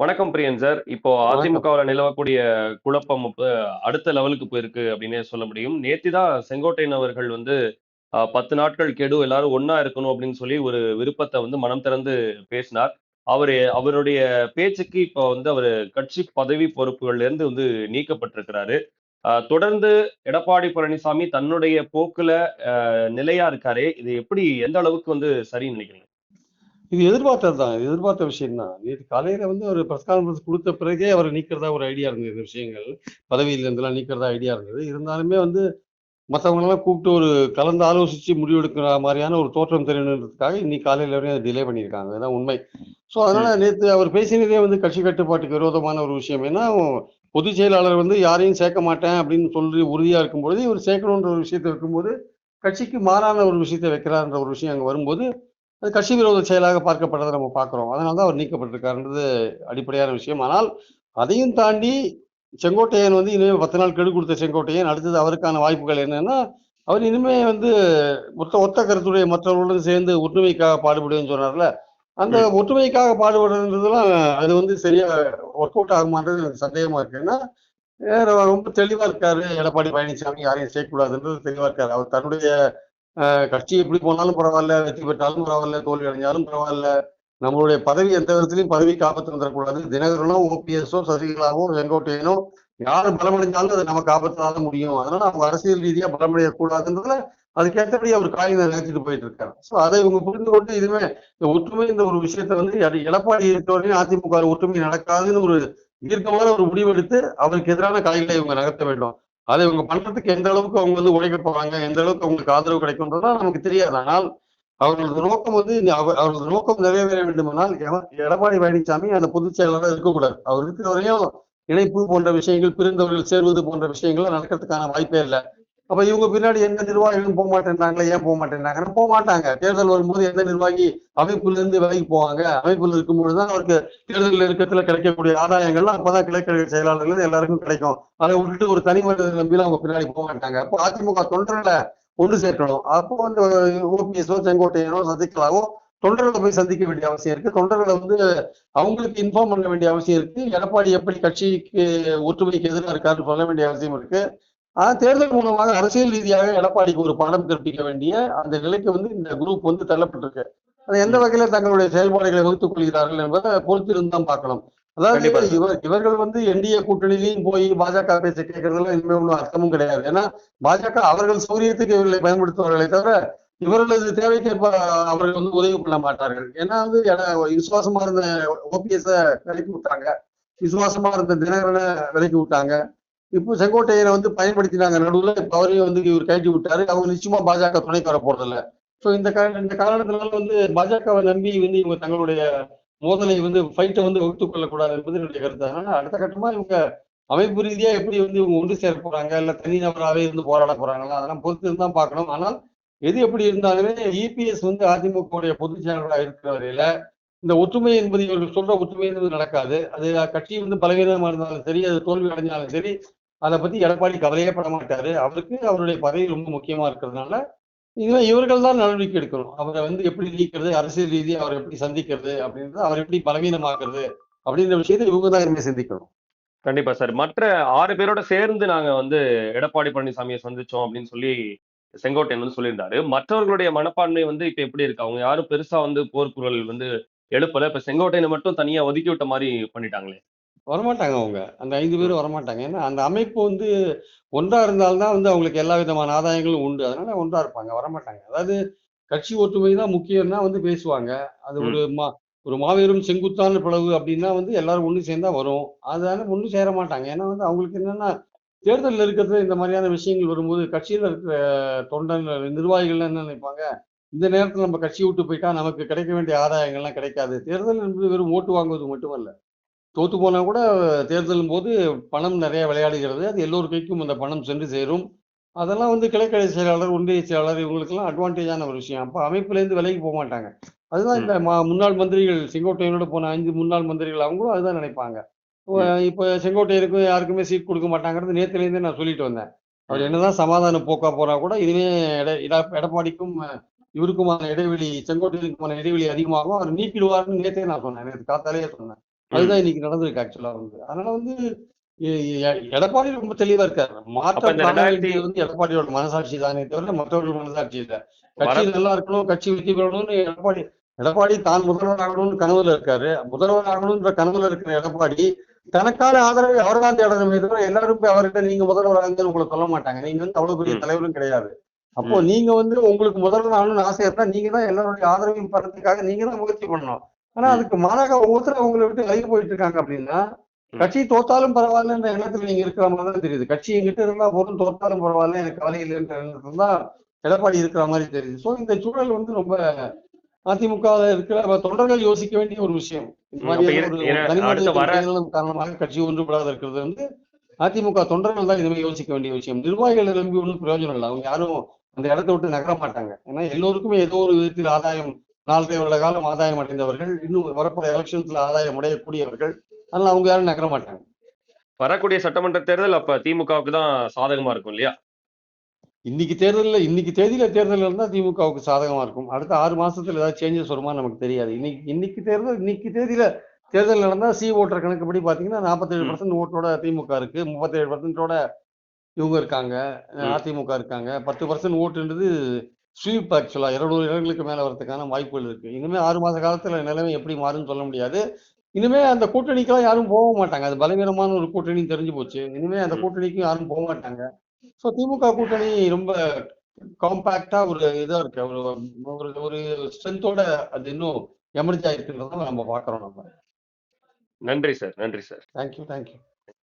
வணக்கம் பிரியன் சார். இப்போ. அதிமுகவுல நிலவக்கூடிய குழப்பம் அடுத்த லெவலுக்கு போயிருக்கு அப்டின்னே சொல்ல முடியும். நேத்து தான் செங்கோட்டையன் அவர்கள் வந்து 10 நாட்கள் கெடு எல்லாரும் ஒண்ணா இருக்கணும் அப்டின்னு சொல்லி ஒரு விருப்பத்த வந்து மனம் திறந்து பேசினார். அவரு அவருடைய பேச்சுக்கு இப்ப வந்து அவரு கட்சி பதவி பொறுப்புகள்ல இருந்து வந்து நீக்கப்பட்டிருக்கிறாரு. தொடர்ந்து எடப்பாடி பழனிசாமி தன்னுடைய போக்குல நிலையா இருக்காரே, இது எப்படி எந்த அளவுக்கு வந்து சரின்னு நினைக்கிறீங்க? இது எதிர்பார்த்தது தான். இது எதிர்பார்த்த விஷயம் தான். நேத்து காலையில வந்து ஒரு பிரஸ் கான்ஃபரன்ஸ் குடுத்த பிறகே அவர நீக்கிறதா ஒரு ஐடியா இருந்தது இந்த விஷயங்கள். பதவியில இருந்தெல்லாம் நீக்கிறதா ஐடியா இருந்தது. இருந்தாலுமே வந்து மத்தவங்களலாம் கூப்பிட்டு ஒரு கலந்து ஆலோசிச்சு முடிவெடுக்கிற மாரியான ஒரு தோற்றம் தெரியணுன்றதுக்காக இன்னைக்கு காலையில வரையும் அத டிலே பண்ணியிருக்காங்க. அதான் உண்மை. ஸோ அதனால. நேத்து அவர் பேசினதே வந்து கட்சி கட்டுப்பாட்டுக்கு விரோதமான ஒரு விஷயம். ஏன்னா, பொதுச் செயலாளர் வந்து யாரையும் சேர்க்க மாட்டேன் அப்படின்னு சொல்லி உறுதியா இருக்கும்பொழுது, இவர் சேர்க்கணுன்ற ஒரு விஷயத்த வைக்கும்போது, கட்சிக்கு மாறான ஒரு விஷயத்த வைக்கிறார்ன்ற ஒரு விஷயம் அங்க வரும்போது, அது கட்சி விரோத செயலாக பார்க்கப்பட்டத நம்ம பார்க்கிறோம். அதனால தான் அவர் நீக்கப்பட்டிருக்காருன்றது அடிப்படையான விஷயம். ஆனால் அதையும் தாண்டி செங்கோட்டையன் வந்து இனிமே 10 நாள் கெடு குடுத்த செங்கோட்டையன் அடுத்தது அவருக்கான வாய்ப்புகள் என்னன்னா, அவர் இனிமே வந்து ஒத்த ஒத்த கருத்துடைய மற்றவர்களுடன் சேர்ந்து ஒற்றுமைக்காக பாடுபடுவேன்னு சொன்னார்ல, அந்த. ஒற்றுமைக்காக பாடுபடுறதுன்றதெல்லாம் அது வந்து சரியா ஒர்க் அவுட் ஆகுமான்றது எனக்கு சந்தேகமா இருக்கு. ஏன்னா, வேற ரொம்ப தெளிவா இருக்காரு எடப்பாடி பழனிசாமி யாரையும் சேர்க்கக்கூடாதுன்றது தெளிவா இருக்காரு. அவர் தன்னுடைய கட்சி எப்படி போனாலும் பரவாயில்ல வெற்றி பெற்றாலும் பரவாயில்ல தோல்வி அடைஞ்சாலும் பரவாயில்ல நம்மளுடைய பதவி எந்த விதத்திலையும் பதவி ஆபத்து வந்துடக்கூடாது தினகரனோ, ஓபிஎஸ்ஸோ, சசிகலாவோ, செங்கோட்டையனோ யார் பலமடைஞ்சாலும் அது நமக்கு ஆபத்தா முடியும். அதனால அவங்க அரசியல் ரீதியா பலமடையக்கூடாதுன்றதுல அதுக்கேற்றபடி அவர் காயின நகர்த்திட்டு போயிட்டு இருக்காரு. ஸோ அதை இவங்க புரிந்து கொண்டு இதுவுமே இந்த ஒற்றுமைன்ற ஒரு விஷயத்த வந்து எடப்பாடி இருக்கவரையும் அதிமுக ஒற்றுமை நடக்காதுன்னு ஒரு தீர்க்கமான ஒரு முடிவெடுத்து அவருக்கு எதிரான காய்களை இவங்க நகர்த்த வேண்டும். அதை இவங்க பண்றதுக்கு எந்த அளவுக்கு அவங்க வந்து உழைக்க போறாங்க, எந்த அளவுக்கு அவங்களுக்கு ஆதரவு கிடைக்கும்ன்றதா நமக்கு தெரியாது. ஆனால் அவர்களது நோக்கம் வந்து அவர்களது நோக்கம் நிறைவேற வேண்டுமானால் எடப்பாடி பழனிசாமி அந்த பொதுச் செயலாளராக இருக்கக்கூடாது. அவர் இருக்கிற வரையும் இணைப்பு போன்ற விஷயங்கள், பிரிந்தவர்கள் சேர்வது போன்ற விஷயங்கள்லாம் நடக்கிறதுக்கான வாய்ப்பே இல்லை அப்ப இவங்க பின்னாடி எந்த நிர்வாகிகளும் போமாட்டேன்றாங்களே, ஏன் போக மாட்டேன்க போக மாட்டாங்க தேர்தல் வரும்போது எந்த நிர்வாகி அமைப்பிலிருந்து விலைக்கு போவாங்க. அமைப்பில் இருக்கும்பொழுது தான் அவருக்கு தேர்தல் நெருக்கத்துல கிடைக்கக்கூடிய ஆதாயங்கள்லாம் அப்பதான் கிளைக்கழக செயலாளர்கள் எல்லாருக்கும் கிடைக்கும். அதை விட்டுட்டு ஒரு தனி மனித நம்பிலாம் அவங்க பின்னாடி போக மாட்டாங்க அப்போ அதிமுக தொண்டர்களை ஒன்று சேர்க்கணும். அப்போ வந்து ஓபிஎஸ்ஸோ, செங்கோட்டையனோ, சசிகலாவோ தொண்டர்களை போய் சந்திக்க வேண்டிய அவசியம் இருக்கு. தொண்டர்களை வந்து அவங்களுக்கு இன்ஃபார்ம் பண்ண வேண்டிய அவசியம் இருக்கு. எடப்பாடி எப்படி கட்சிக்கு ஒற்றுமைக்கு எதிரா இருக்காருன்னு சொல்ல வேண்டிய அவசியம் இருக்கு. ஆனா தேர்தல் மூலமாக அரசியல் ரீதியாக எடப்பாடிக்கு ஒரு பாடம் கற்பிக்க வேண்டிய அந்த நிலைக்கு வந்து இந்த குரூப் வந்து தள்ளப்பட்டிருக்கு. அது எந்த. வகையில தங்களுடைய செயல்பாடுகளை வகுத்துக் கொள்கிறார்கள் என்பதை பொறுத்திருந்து தான் பார்க்கணும். அதாவது. இவர் இவர்கள் வந்து என்டிஏ கூட்டணியிலயும் போய் பாஜக பேச்ச கேட்கறதுல இனிமே ஒண்ணும் அர்த்தமும் கிடையாது. ஏன்னா, பாஜக அவர்கள் சௌரியத்துக்கு இவர்களை பயன்படுத்துவார்களே தவிர, இவர்களது தேவைக்கேற்ப அவர்கள் வந்து உதவி பண்ண மாட்டார்கள். ஏன்னா வந்து விசுவாசமா இருந்த ஓபிஎஸ்ஸ விலக்கி விட்டாங்க. விசுவாசமா இருந்த தினகரன விலக்கி விட்டாங்க. இப்போ செங்கோட்டையனை வந்து பயன்படுத்தினாங்க நடுவில் இப்போ அவரையும் வந்து இவர் கழட்டி விட்டாரு. அவங்க நிச்சயமா பாஜக துணைக்கு வர போறதில்ல. ஸோ இந்த இந்த காரணத்தினால வந்து பாஜகவை நம்பி வந்து இவங்க தங்களுடைய மோதலை வந்து ஃபைட்டை வந்து வகுத்துக் கொள்ளக்கூடாது என்பது என்னுடைய கருத்து. அதனால அடுத்த கட்டமா இவங்க அமைப்பு ரீதியா எப்படி வந்து இவங்க ஒன்று சேர போறாங்க, இல்ல தனிநபராவே இருந்து போராட போறாங்களா, அதெல்லாம் பொறுத்திருந்து தான் பார்க்கணும். ஆனால் எது எப்படி இருந்தாலுமே இபிஎஸ் வந்து அதிமுகவுடைய பொதுச் செயலாளராக இருக்கிற வரையில, இந்த ஒற்றுமை என்பது இவர்கள் சொல்ற ஒற்றுமை என்பது நடக்காது. அது கட்சி வந்து பலவீனமா இருந்தாலும் சரி, அது தோல்வி அடைஞ்சாலும் சரி, அதை பத்தி எடப்பாடி கவலையே பட மாட்டாரு. அவருக்கு அவருடைய பதவி ரொம்ப முக்கியமா இருக்கிறதுனால, இதெல்லாம் இவர்கள் தான் நடவடிக்கை எடுக்கணும். அவரை வந்து எப்படி நீக்கிறது, அரசியல் ரீதி அவரை எப்படி சந்திக்கிறது அப்படின்றது அவரை எப்படி பலவீனமாக்குறது அப்படின்ற விஷயத்தை இவங்க தான் இனிமே சிந்திக்கணும். கண்டிப்பா சார். மற்ற ஆறு பேரோட சேர்ந்து நாங்க வந்து எடப்பாடி பழனிசாமியை சந்திச்சோம் அப்படின்னு சொல்லி செங்கோட்டையன் வந்து சொல்லியிருந்தாரு. மற்றவர்களுடைய மனப்பான்மை வந்து இப்ப எப்படி இருக்கு? அவங்க யாரும் பெருசா வந்து போர்க்குரல் வந்து எழுப்பல. இப்ப செங்கோட்டையனை மட்டும் தனியா ஒதுக்கி விட்ட மாதிரி பண்ணிட்டாங்களே. வரமாட்டாங்க அவங்க. அந்த 5 ம். பேரும் வரமாட்டாங்க. ஏன்னா அந்த அமைப்பு வந்து ஒன்றா இருந்தால் தான் வந்து அவங்களுக்கு எல்லா விதமான ஆதாயங்களும் உண்டு. அதனால ஒன்றா இருப்பாங்க. வரமாட்டாங்க. அதாவது கட்சி ஒற்றுமை தான் முக்கியம்னா வந்து பேசுவாங்க. அது ஒரு ம். ஒரு மாபெரும் செங்குத்தான பிளவு அப்படின்னா வந்து எல்லாரும் ஒண்ணு சேர்ந்தா வரும். அதனால ஒண்ணு சேர மாட்டாங்க. ஏன்னா வந்து அவங்களுக்கு என்னன்னா, தேர்தல் நெருக்கத்துல இந்த மாதிரியான விஷயங்கள் வரும்போது கட்சியில இருக்கிற தொண்டன் நிர்வாகிகள்லாம் என்ன நினைப்பாங்க, இந்த நேரத்துல நம்ம கட்சிய விட்டு போயிட்டா நமக்கு கிடைக்க வேண்டிய ஆதாயங்கள்லாம் கிடைக்காது. தேர்தல் என்பது வெறும் ஓட்டு வாங்குவது மட்டுமல்ல. தோத்து போனா கூட தேர்தலும் போது பணம் நிறைய விளையாடுகிறது. அது எல்லோர் கைக்கும் அந்த பணம் சென்று சேரும். அதெல்லாம் வந்து கிளைக்கழக செயலாளர், ஒன்றிய செயலாளர் இவங்களுக்கெல்லாம் அட்வான்டேஜான ஒரு விஷயம். அப்ப அமைப்பிலேருந்து விலகி போமாட்டாங்க. அதுதான் இந்த முன்னாள் மந்திரிகள் செங்கோட்டையனோட போன 5 முன்னாள் மந்திரிகள் அவங்களும் அதுதான் நினைப்பாங்க. இப்ப செங்கோட்டையனுக்கும் யாருக்குமே சீட் குடுக்க மாட்டாங்கிறது நேத்துலேருந்தே நான் சொல்லிட்டு வந்தேன். அவர். என்னதான் சமாதான போக்கா போனா கூட எட எடப்பாடிக்கும் இவருக்குமான இடைவெளி செங்கோட்டையனுக்குமான இடைவெளி அதிகமாகும். அவர் நீக்கிடுவார்ன்னு நேத்தே நான் சொன்னேன். நேத்து காத்தாலயே சொன்னேன். அதுதான் இன்னைக்கு நடந்திருக்கு ஆக்சுவலா வந்து. அதனால வந்து எடப்பாடி ரொம்ப தெளிவா இருக்காரு. வேண்டியது வந்து எடப்பாடியோட மனசாட்சி தானே தவிர மற்றவர்கள் மனசாட்சி இல்ல. கட்சி நல்லா இருக்கணும் கட்சி வெற்றி பெறணும்னு எடப்பாடி எடப்பாடி தான் முதல்வர் ஆகணும்னு கனவுல இருக்காரு. முதல்வர் ஆகணும்ன்ற கனவுல இருக்கிற எடப்பாடி தனக்கான ஆதரவை அவர் தான் தேடணுமே தவிர எல்லாரும் போய் அவர்கிட்ட நீங்க முதல்வர் ஆகுங்கன்னு உங்களை சொல்ல மாட்டாங்க. நீங்க வந்து அவ்வளவு பெரிய. தலைவரும் கிடையாது. அப்போ. நீங்க வந்து உங்களுக்கு முதல்வர் ஆகணும்னு ஆசை இருந்தா நீங்க தான் எல்லாருடைய ஆதரவையும் பெறதுக்காக நீங்க தான் முயற்சி பண்ணணும். ஆனா. அதுக்கு மாறாக ஒவ்வொருத்தரும் உங்களை விட்டு விலகி போயிட்டு இருக்காங்க அப்படின்னா. கட்சி தோத்தாலும் பரவாயில்லன்ற எண்ணத்துல நீங்க இருக்கிற மாதிரி தான் தெரியுது. கட்சி எங்கிட்ட இருந்தா போதும் தோத்தாலும் பரவாயில்ல எனக்கு கவலை இல்லைன்ற எண்ணத்துல தான் எடப்பாடி இருக்கிற மாதிரி தெரியுது. சோ இந்த சூழல் வந்து ரொம்ப அதிமுக இருக்கிற தொண்டர்கள் யோசிக்க வேண்டிய ஒரு விஷயம். இந்த ம், அப்ப மாதிரியான இரு- ஒரு இரு- தனி அடுத்து மனித வர தேர்தலும் காரணமாக கட்சி ஒன்றுபடாத இருக்கிறது வந்து அதிமுக தொண்டர்கள் தான் இனிமே யோசிக்க வேண்டிய விஷயம். நிர்வாகிகள் நம்பி ஒன்றும் பிரயோஜனம் இல்லை. அவங்க யாரும் அந்த இடத்தை விட்டு நகர மாட்டாங்க. ஏன்னா எல்லோருக்குமே ஏதோ ஒரு விதத்தில் ஆதாயம் நாலரை வருட காலம் ஆதாயம் அடைந்தவர்கள் இன்னும் வரப்போற எலெக்ஷன்ஸ்ல ஆதாயம் அடையக்கூடியவர்கள் அதனால அவங்க யாரும் நகர மாட்டாங்க. வரக்கூடிய சட்டமன்ற தேர்தல் அப்ப திமுகவுக்கு தான் சாதகமா இருக்கும் இல்லையா? இன்னைக்கு தேர்தலில் இன்னைக்கு தேதியில தேர்தல் இருந்தா திமுகவுக்கு சாதகமா இருக்கும். அடுத்த ஆறு மாசத்துல ஏதாவது சேஞ்சஸ் வருமா நமக்கு தெரியாது. இன்னைக்கு இன்னைக்கு தேர்தல் இன்னைக்கு தேதியில தேர்தல் நடந்தா சி ஓட்டர் கணக்குப்படி பாத்தீங்கன்னா நாற்பத்தேழு. பர்சன்ட் ஓட்டோட திமுக இருக்கு. முப்பத்தேழு பர்சன்டோட இவங்க இருக்காங்க. அதிமுக இருக்காங்க. பத்து பர்சன்ட் ஓட்டுன்றது ஸ்வீப் ஆக்சுவலா இருநூறு இடங்களுக்கு மேல வரதுக்கான வாய்ப்புகள் இருக்கு. இனிமே ஆறு மாச காலத்துல நிலைமை எப்படி மாறும்னு சொல்ல முடியாது. இனிமே அந்த கூட்டணிக்கெல்லாம் யாரும் போக மாட்டாங்க. அது பலவீனமான ஒரு கூட்டணி தெரிஞ்சு போச்சு. இனிமே அந்த. கூட்டணிக்கும் யாரும் போக மாட்டாங்க. ஸோ திமுக கூட்டணி ரொம்ப காம்பாக்டா ஒரு இதா இருக்கு. ஒரு ஒரு ஒரு ஸ்ட்ரென்த்தோட அது இன்னும் எமர்ஜ் ஆயிருக்குன்றத நம்ம பாக்குறோம் நம்ம. நன்றி சார். நன்றி சார். Thank you thank you